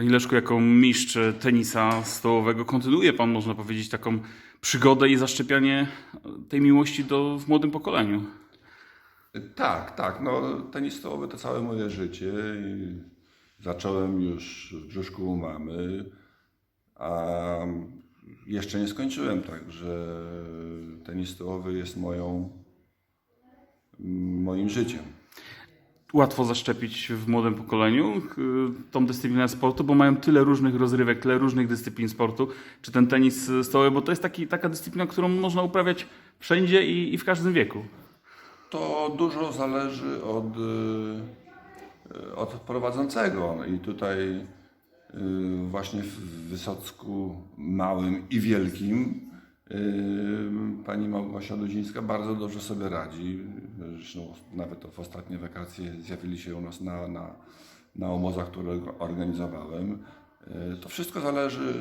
Panie Leszku, jako mistrz tenisa stołowego kontynuuje Pan, można powiedzieć, taką przygodę i zaszczepianie tej miłości do, w młodym pokoleniu. Tak, tak. No, tenis stołowy to całe moje życie. I zacząłem już w brzuszku u mamy, a jeszcze nie skończyłem, także tenis stołowy jest moją, moim życiem. Łatwo zaszczepić w młodym pokoleniu y, tą dyscyplinę sportu, bo mają tyle różnych rozrywek, tyle różnych dyscyplin sportu, czy ten tenis stołowy, bo to jest taki, taka dyscyplina, którą można uprawiać wszędzie i, i w każdym wieku. To dużo zależy od, y, od prowadzącego. I tutaj y, właśnie w Wysocku Małym i Wielkim pani Małgosia Dudzińska bardzo dobrze sobie radzi. Zresztą nawet w ostatnie wakacje zjawili się u nas na, na, na obozach, które organizowałem. Y, To wszystko zależy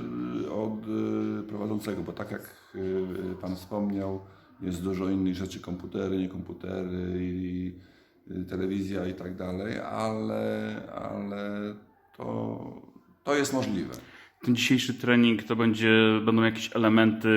od y, prowadzącego, bo tak jak y, Pan wspomniał, jest dużo innych rzeczy, komputery, nie komputery, i telewizja i tak dalej, ale, ale to, to jest możliwe. Ten dzisiejszy trening to będzie, będą jakieś elementy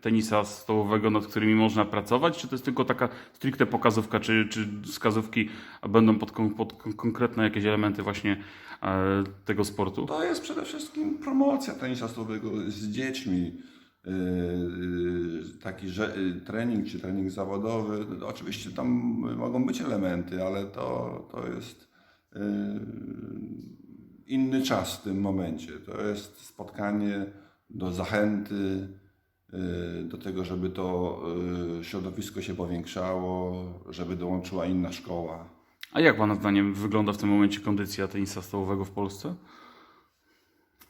tenisa stołowego, nad którymi można pracować, czy to jest tylko taka stricte pokazówka, czy, czy wskazówki, będą pod, pod kon- konkretne jakieś elementy właśnie e, tego sportu? To jest przede wszystkim promocja tenisa stołowego z dziećmi. Yy, yy, Taki że, yy, trening czy trening zawodowy. Oczywiście tam mogą być elementy, ale to, to jest inny czas w tym momencie. To jest spotkanie do zachęty, yy, do tego, żeby to yy, środowisko się powiększało, żeby dołączyła inna szkoła. A jak Pana zdaniem wygląda w tym momencie kondycja tenisa stołowego w Polsce?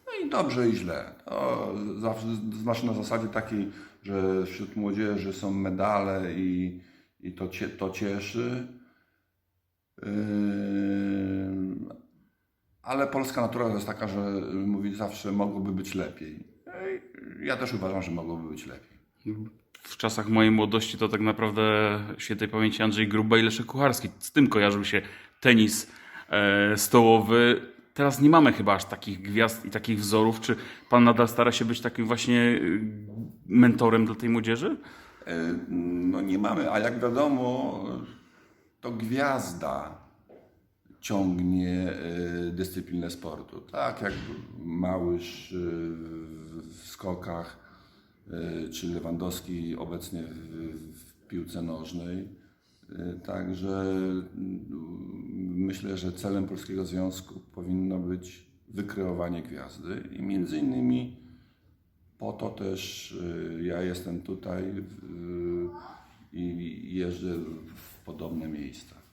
No i dobrze i źle. To zawsze, na zasadzie takiej, że wśród młodzieży są medale i, i to, cie, to cieszy. Yy, ale polska natura jest taka, że mówi zawsze mogłoby być lepiej. Ja też uważam, że mogłoby być lepiej. W czasach mojej młodości to tak naprawdę świętej pamięci Andrzej Gruba i Leszek Kucharski. Z tym kojarzył się tenis e, stołowy. Teraz nie mamy chyba aż takich gwiazd i takich wzorów. Czy Pan nadal stara się być takim właśnie y, mentorem dla tej młodzieży? Yy, No nie mamy, a jak wiadomo, to gwiazda ciągnie y, dyscyplinę sportu. Tak jak Małysz y, w skokach, y, czy Lewandowski obecnie w, piłce nożnej. Y, Także y, myślę, że celem Polskiego Związku powinno być wykreowanie gwiazdy i między innymi po to też ja jestem tutaj i jeżdżę w podobne miejsca.